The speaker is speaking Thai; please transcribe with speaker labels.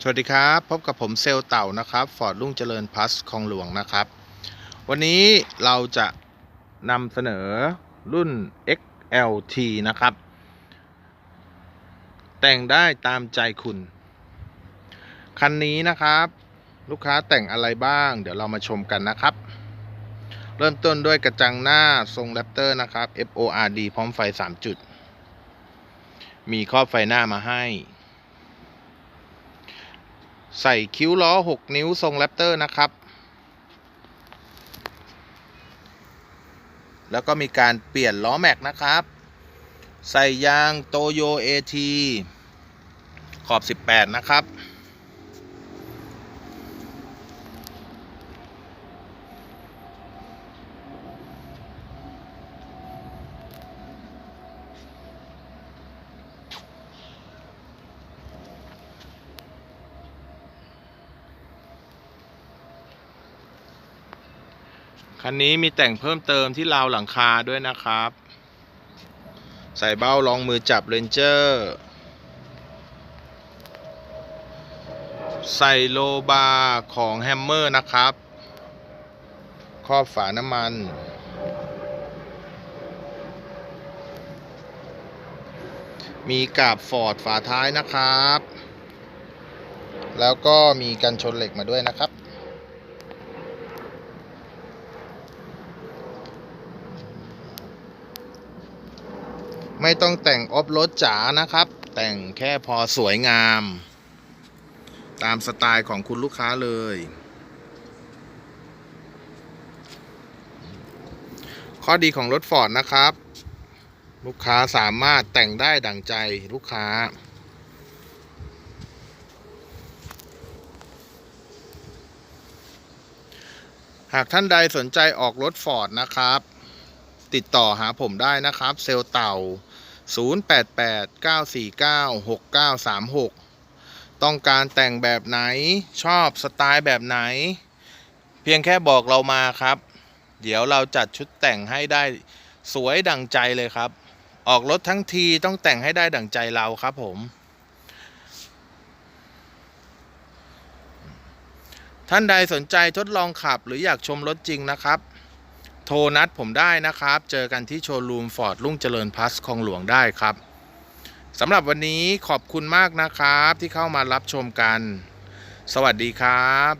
Speaker 1: สวัสดีครับ พบกับผมเซลเต่านะครับฟอร์ดรุ่งเจริญพัสคลองหลวงนะครับ วันนี้เราจะนำเสนอรุ่น XLT นะครับ แต่งได้ตามใจคุณ คันนี้นะครับ ลูกค้าแต่งอะไรบ้าง เดี๋ยวเรามาชมกันนะครับ เริ่มต้นด้วยกระจังหน้าทรงแรปเตอร์นะครับ FORD พร้อมไฟ 3 จุด มีครอบไฟหน้ามาให้ ใส่คิ้วล้อ 6 นิ้วทรงแรปเตอร์นะครับ แล้วก็มีการเปลี่ยนล้อแม็กนะครับ ใส่ยางโตโยเอทีขอบ 18 นะครับ คันนี้มีแต่งเพิ่มเติมที่ราวหลังคาด้วยนะครับ ใส่เบ้ารองมือจับเรนเจอร์ ใส่โลบาร์ของแฮมเมอร์นะครับ ครอบฝาน้ำมันมีกาบฟอร์ดฝาท้ายนะครับ แล้วก็มีกันชนเหล็กมาด้วยนะครับ ไม่ต้องแต่งออฟรถจ๋านะครับ แต่งแค่พอสวยงาม ตามสไตล์ของคุณลูกค้าเลย ข้อดีของรถฟอร์ดนะครับ ลูกค้าสามารถแต่งได้ดั่งใจลูกค้าหากท่านใดสนใจออกรถฟอร์ดนะครับ ติดต่อหาผมได้นะครับ เซลเต่า 0889496936 ต้องการแต่งแบบไหนชอบสไตล์แบบไหน เพียงแค่บอกเรามาครับ เดี๋ยวเราจัดชุดแต่งให้ได้สวยดั่งใจเลยครับ ออกรถทั้งทีต้องแต่งให้ได้ดั่งใจเราครับผม ท่านใดสนใจทดลองขับหรืออยากชมรถจริงนะครับ โทรนัดผมได้นะครับ เจอกันที่โชว์รูมฟอร์ดลุ่งเจริญพัสคลองหลวงได้ครับสำหรับวันนี้ขอบคุณมากนะครับที่เข้ามารับชมกัน สวัสดีครับ